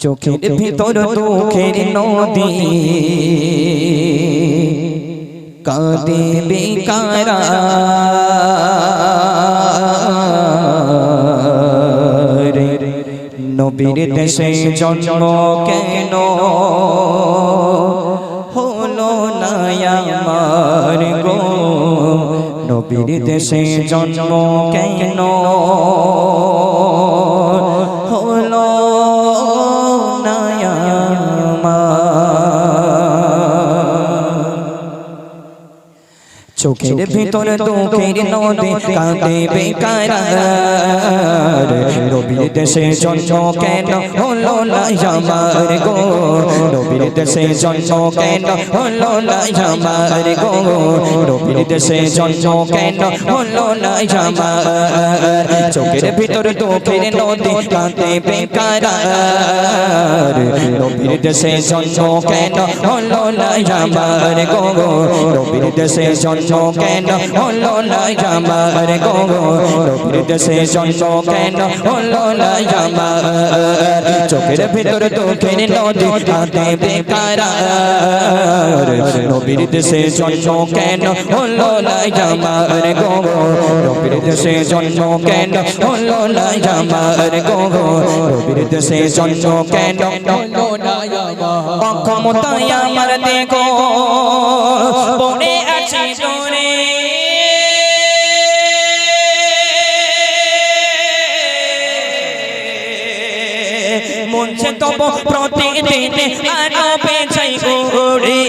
চোখের ভিতর দুঃখের নদী কাঁদে বেকারা নবীর দেশে জন্ম কেন হলো না আমার গো নবীর দেশে জন্ম কেন চোখের ভিতরে দুঃখের নদী কাঁদে বেকার রবির দেশে জন্ম কেন হলো না আমার গো রবির দেশে জন্ম কেন হলো না আমার গো রবির দেশে জন্ম কেন হলো না আমার চোখের ভিতরে দুঃখের নদী কাঁদে বেকার রবির দেশে জন্ম কেন হলো না আমার গো রবির দেশে জন্ম কেন হলো না আমার গো রবির দেশে জন্ম কেন হলো না আমার চোখের ভিতর দুঃখের নদী কাঁদে বেকার। রবির দেশে জন্ম কেন হলো না আমার গো রবির দেশে জন্ম কেন হলো না আমার গো রবির দেশে জন্ম কেন অক্ষমতায় আমার দেখো মনছে তব প্রতিদিনে আরও বেচাই গোরে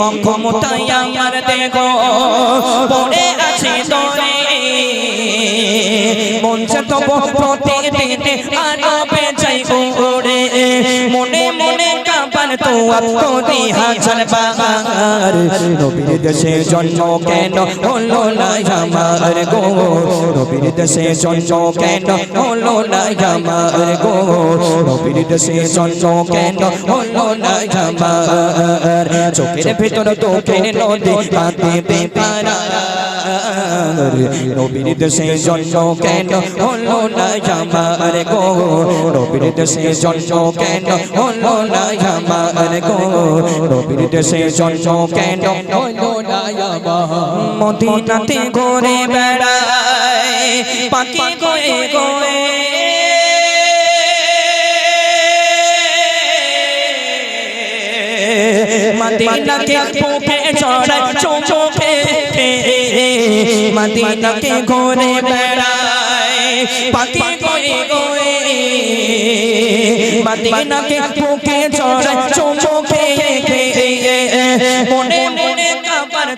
অক্ষমতাই আমার দেখো, পড়ে আছে দরে। বলছে তব প্রতিদিনে আরও বেচাই গোরে মনে মনে কাবার তো আপনি হাজার বাগার নবীর দেশে জন্ম কেন হলো না আমার গো? নবীর দেশে জন্ম কেন হলো না আমার গো? নবীর দেশে জন্ম কেন হলো না আমার? চোখের ভিতর তোকের নদী কাঁদে বেপারা। নবীর দেশে জন্ম কেন হলো না আমার গো? নবীর দেশে জন্ম কেন হলো না আমার গো নবীর দেশে জন্ম কেন হলো আমার মদিনাতে ঘুরে বেড়ায়, পাখি গোয়ে গোয়ে। মদিনাকে ঘুরে বেড়ায়, পাখি গোয়ে গোয়ে। মদিনাকে বুকে চড়ায় চোখে মনে মনে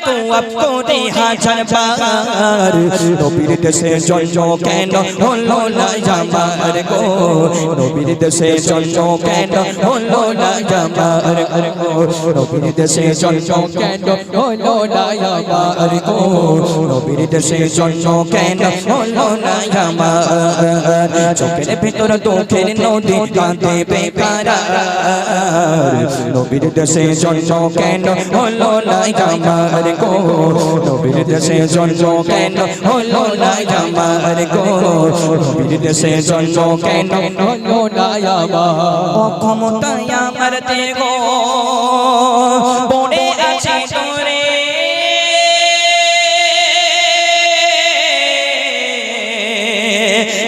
কাবার তো হাজার বার। নবীর দেশে জন্ম কেন হলো না আমার গো? নবীর দেশে জন্ম কেন হলো না আমার গো? নবীর দেশে জন্ম কেন হলো না আমার গো? নবীর দেশে জন্ম কেন হলো না আমার চোখের ভিতর দুঃখের নদী কাঁদে বেকার। নবীর দেশে জন্ম কেন হলো না আমার গো নবীর দেশে জন্ম কেন? হলো না আমার গো নবীর দেশে জন্ম কেন? হলো না আমার অক্ষমতায় আমার দেগো পড়ে আছে তোরে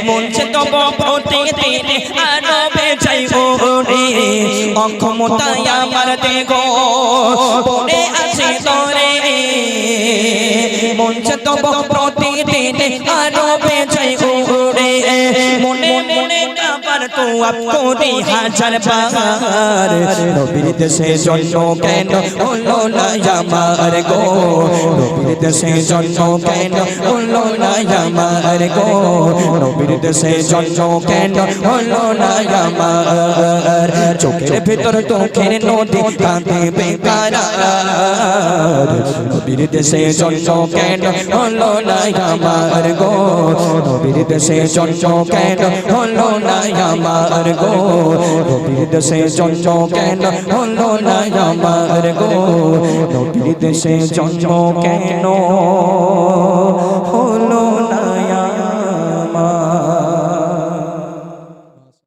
মনছে তব প্রতিদিনে আরও বেচাই ওরে অক্ষমতায় আমার দেখো মনছে তব প্রতিদিন আরও বেজয় কাবার তো আপনি হাজার বার। নবীর দেশে জন্ম কেন হলো না আমার গো? নবীর দেশে জন্ম কেন হলো না আমার গো? নবীর দেশে জন্ম কেন হলো না আমার? চোখের ভিতর তোখের নদী কাঁদে বেকার। নবীর দেশে জন্ম কেন হলো না আমার গো? নবীর দেশে জন্ম কেন হলো না আমার গো। নবীর দেশে জন্ম কেন হলো না আমার গো। নবীর দেশে জন্ম কেন